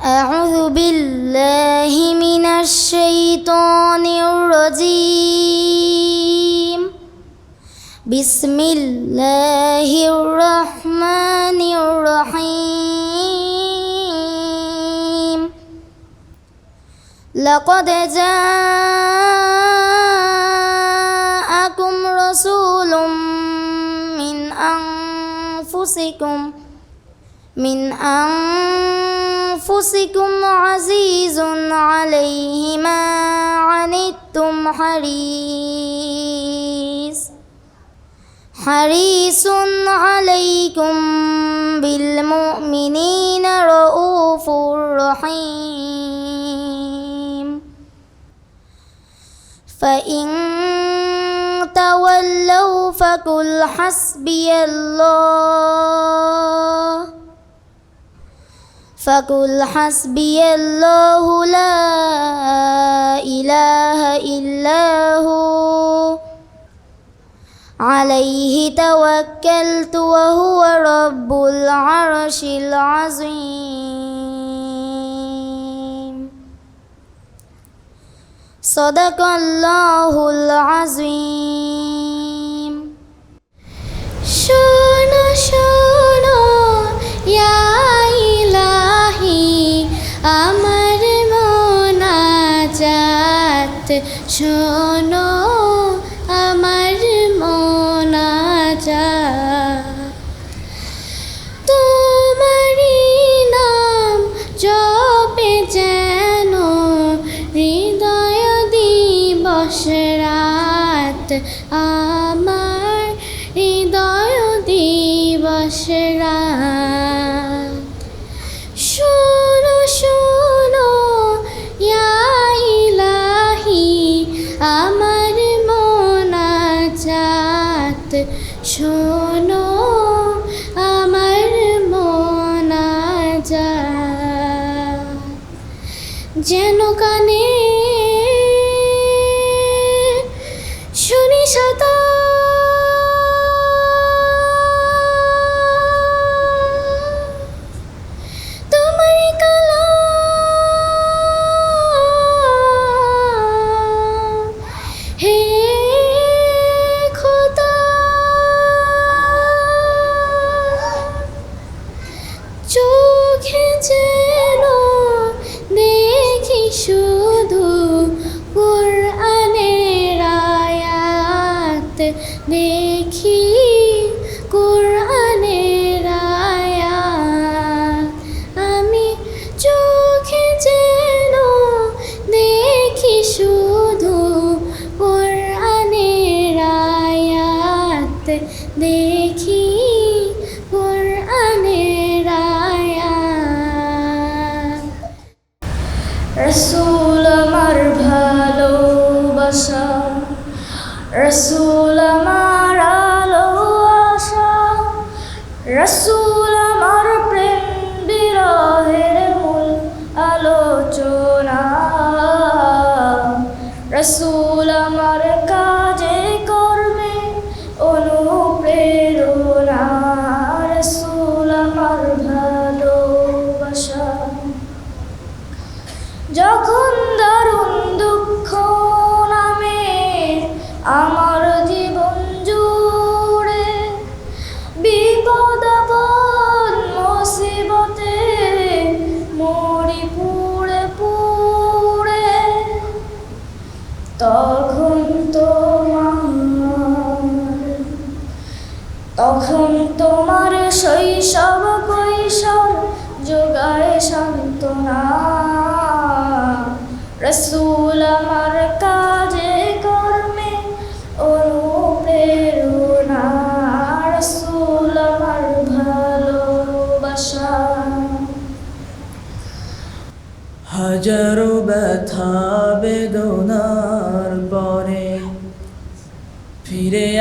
أعوذ بالله من الشيطان الرجيم. بسم الله الرحمن الرحيم. لقد جاءكم رسول من أنفسكم من أنفسكم عزيز عليه ما عنتم حريص. حريص عليكم بالمؤمنين رؤوف رحيم. فإن تولوا فقل حسبي الله. فقل حسبي الله لا إله إلا هو. عليه توكلت وهو رب العرش العظيم. صدق الله العظيم. شان شان শোনো আমার মোনাজাত তোমারই নাম জপে যেন হৃদয় দিবস রাত আমার কানে দেখি তখন তোমার তখন তোমার শৈশব কৈশোর যোগায় সান্ত্বনা। রসুল আমার কাজে কর্মে অনুপ্রেরণা। রসুল আমার ভালোবাসা। হাজারো ব্যথা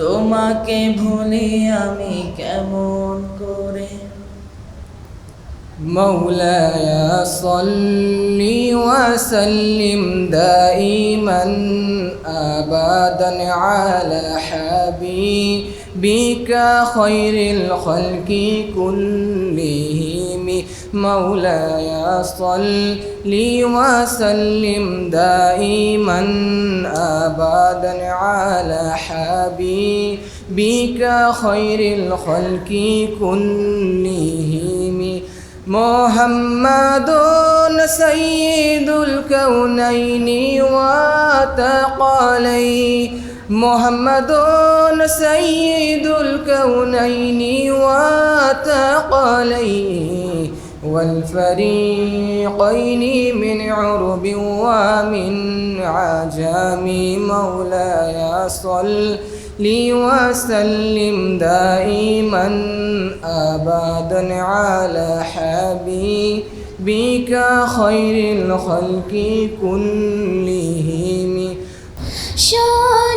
তোমাকে ভুলি আমি কেমন করে مولاي صل وسلم دائما ابدا على حبيبك خير الخلق كلهم مولاي صل وسلم دائما أبدا على حبيبك خير الخلق كلهم. محمد سيد الكونين وتقالي محمد سيد الكونين وتقالي والفريقين من عرب ومن عجام مولاي صل لي وسلم دائما أبدا على حبيبك خير الخلق كلهم. শোনো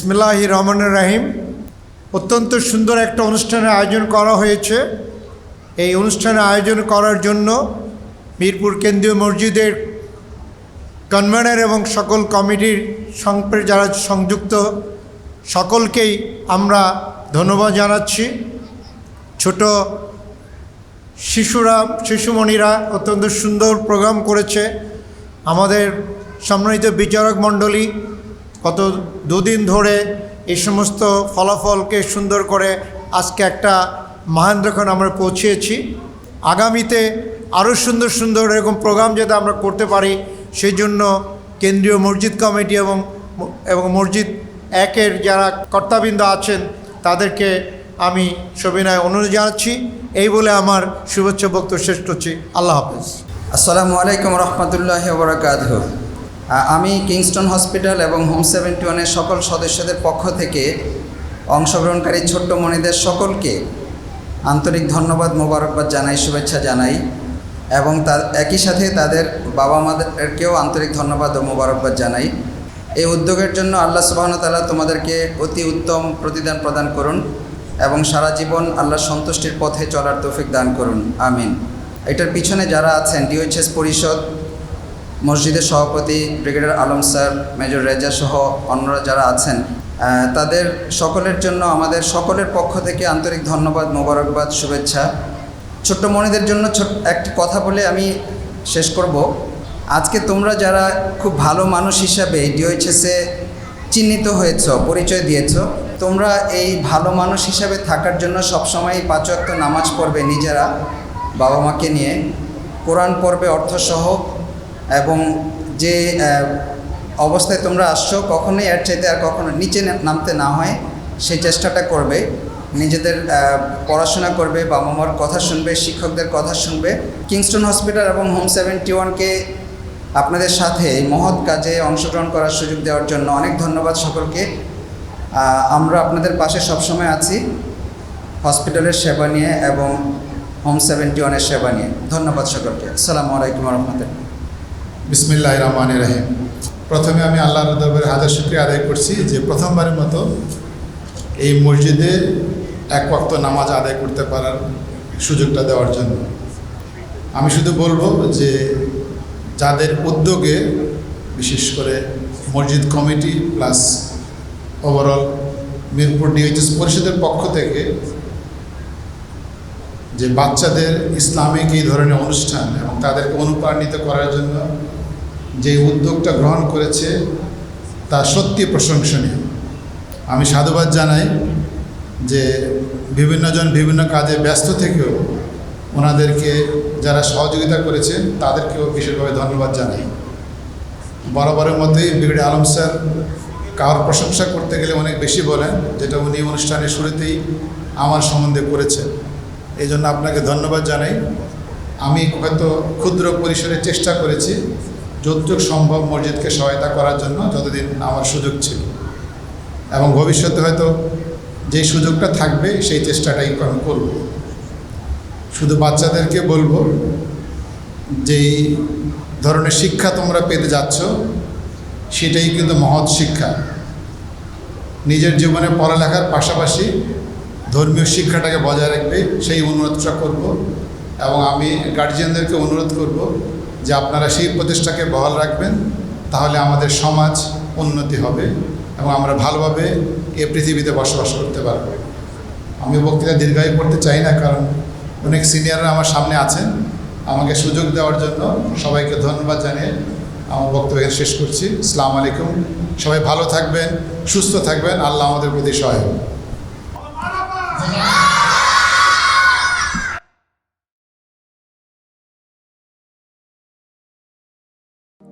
ইসমিল্লাহ রহমান রাহিম। অত্যন্ত সুন্দর একটা অনুষ্ঠানের আয়োজন করা হয়েছে। এই অনুষ্ঠানের আয়োজন করার জন্য মিরপুর কেন্দ্রীয় মসজিদের কনভেনার এবং সকল কমিটির সঙ্গে যারা সংযুক্ত, সকলকেই আমরা ধন্যবাদ জানাচ্ছি। ছোট শিশুরা, শিশুমণিরা অত্যন্ত সুন্দর প্রোগ্রাম করেছে। আমাদের সম্মানিত বিচারক মণ্ডলী গত দুদিন ধরে এই সমস্ত ফলাফলকে সুন্দর করে আজকে একটা মহেন্দ্রক্ষণ আমরা পৌঁছিয়েছি আগামীতে আরও সুন্দর সুন্দর এরকম প্রোগ্রাম যাতে আমরা করতে পারি, সেই জন্য কেন্দ্রীয় মসজিদ কমিটি এবং এবং মসজিদ একের যারা কর্তাবৃন্দ আছেন, তাদেরকে আমি সবিনয় অনুরোধ জানাচ্ছি। এই বলে আমার শুভেচ্ছা বক্তব্য শেষ করছি। আল্লাহ হাফেজ। আসসালামু আলাইকুম রহমতুল্লাহ বরাকাত আমি কিংস্টন হসপিটাল এবং হোম সেভেন্টি ওয়ানের সকল সদস্যদের পক্ষ থেকে অংশগ্রহণকারী ছোট্ট মণিদের সকলকে আন্তরিক ধন্যবাদ, মোবারকবাদ জানাই, শুভেচ্ছা জানাই এবং তার একই সাথে তাদের বাবা মাদেরকেও আন্তরিক ধন্যবাদ ও মোবারকবাদ জানাই। এই উদ্যোগের জন্য আল্লাহ সুবাহতাল্লাহ তোমাদেরকে অতি উত্তম প্রতিদান প্রদান করুন এবং সারা জীবন আল্লাহ সন্তুষ্টির পথে চলার তৌফিক দান করুন। আমিন। এটার পিছনে যারা আছেন ডিওএইচএস পরিষদ মসজিদের সভাপতি brigadier Alam sir, major Reza সহ অন্যরা যারা আছেন তাদের সকলের জন্য, আমাদের সকলের পক্ষ থেকে আন্তরিক ধন্যবাদ, মোবারকবাদ, শুভেচ্ছা। ছোট্ট মনিদের জন্য ছোট, একটি কথা বলে আমি শেষ করব। আজকে তোমরা যারা খুব ভালো মানুষ হিসাবে ডিওএইচএসে চিহ্নিত হয়েছ, পরিচয় দিয়েছ, তোমরা এই ভালো মানুষ হিসাবে থাকার জন্য সবসময় পাঁচক্ত নামাজ পড়বে নিজেরা বাবা মাকে নিয়ে। কোরআন পর্বে অর্থসহ এবং যে অবস্থায় তোমরা আসছো, কখনোই এর চাইতে আর কখনো নিচে নামতে না হয়, সেই চেষ্টাটা করবে। নিজেদের পড়াশোনা করবে বাবা মার কথা শুনবে, শিক্ষকদের কথা শুনবে। কিংস্টন হসপিটাল এবং হোম সেভেন্টি ওয়ানকে আপনাদের সাথে এই মহৎ কাজে অংশগ্রহণ করার সুযোগ দেওয়ার জন্য অনেক ধন্যবাদ সকলকে। আমরা আপনাদের পাশে সবসময় আছি, হসপিটালের সেবা নিয়ে এবং হোম সেভেন্টি ওয়ানের সেবা নিয়ে। ধন্যবাদ সকলকে। আসসালামু আলাইকুম রহমতুল্লাহ। বিসমিল্লাহ রহমান রাহিম। প্রথমে আমি আল্লাহ রদবের হাজার শুক্রিয়া আদায় করছি যে প্রথমবারের মতো এই মসজিদে এক ওয়াক্ত নামাজ আদায় করতে পারার সুযোগটা দেওয়ার জন্য। আমি শুধু বলব যে যাদের উদ্যোগে, বিশেষ করে মসজিদ committee plus overall Mirpur DHS পরিষদের পক্ষ থেকে যে বাচ্চাদের ইসলামিক এই ধরনের অনুষ্ঠান এবং তাদেরকে অনুপ্রাণিত করার জন্য যে উদ্যোগটা গ্রহণ করেছে, তা সত্যি প্রশংসনীয়। আমি সাধুবাদ জানাই যে বিভিন্নজন বিভিন্ন কাজে ব্যস্ত থেকেও ওনাদেরকে যারা সহযোগিতা করেছে, তাদেরকেও বিশেষভাবে ধন্যবাদ জানাই। বরাবরের মতোই ব্রিগেডিয়ার আলম স্যার কারোর প্রশংসা করতে গেলে অনেক বেশি বলেন, যেটা উনি অনুষ্ঠানের শুরুতেই আমার সম্বন্ধে করেছেন। এই জন্য আপনাকে ধন্যবাদ জানাই। আমি হয়তো ক্ষুদ্র পরিসরে চেষ্টা করেছি যতটুক সম্ভব মসজিদকে সহায়তা করার জন্য যতদিন আমার সুযোগ ছিল। এবং ভবিষ্যতে হয়তো যে সুযোগটা থাকবে, সেই চেষ্টাটাই আমি করব। শুধু বাচ্চাদেরকে বলব, যেই ধরনের শিক্ষা তোমরা পেতে যাচ্ছ, সেটাই কিন্তু মহৎ শিক্ষা। নিজের জীবনে পড়ালেখার পাশাপাশি ধর্মীয় শিক্ষাটাকে বজায় রাখবে, সেই অনুরোধটা করব। এবং আমি গার্জিয়ানদেরকে অনুরোধ করব যে আপনারা সেই প্রচেষ্টাকে বহাল রাখবেন, তাহলে আমাদের সমাজ উন্নতি হবে এবং আমরা ভালোভাবে এ পৃথিবীতে বসবাস করতে পারব। আমি বক্তৃতা দীর্ঘায়ু করতে চাই না, কারণ অনেক সিনিয়ররা আমার সামনে আছেন। আমাকে সুযোগ দেওয়ার জন্য সবাইকে ধন্যবাদ জানিয়ে আমার বক্তব্য শেষ করছি। আসসালামু আলাইকুম। সবাই ভালো থাকবেন, সুস্থ থাকবেন। আল্লাহ আমাদের প্রতি সহায়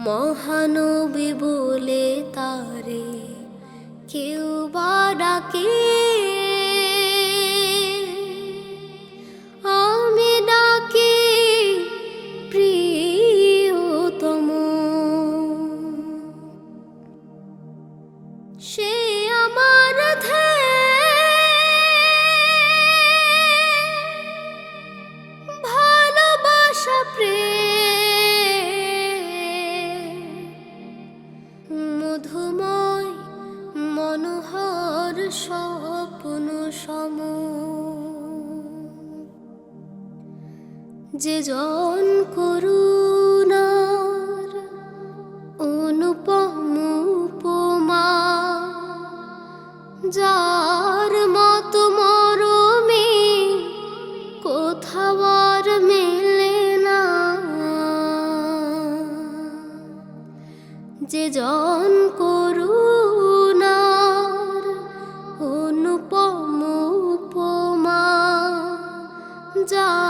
মহানবী বলে তারে কেউ বা ডাকে মনোহর স্বপ্ন সম। যে জন করুণার অনুপম উপমা, যার মত মরমে কোথাও আর মেলে না। যে জন যার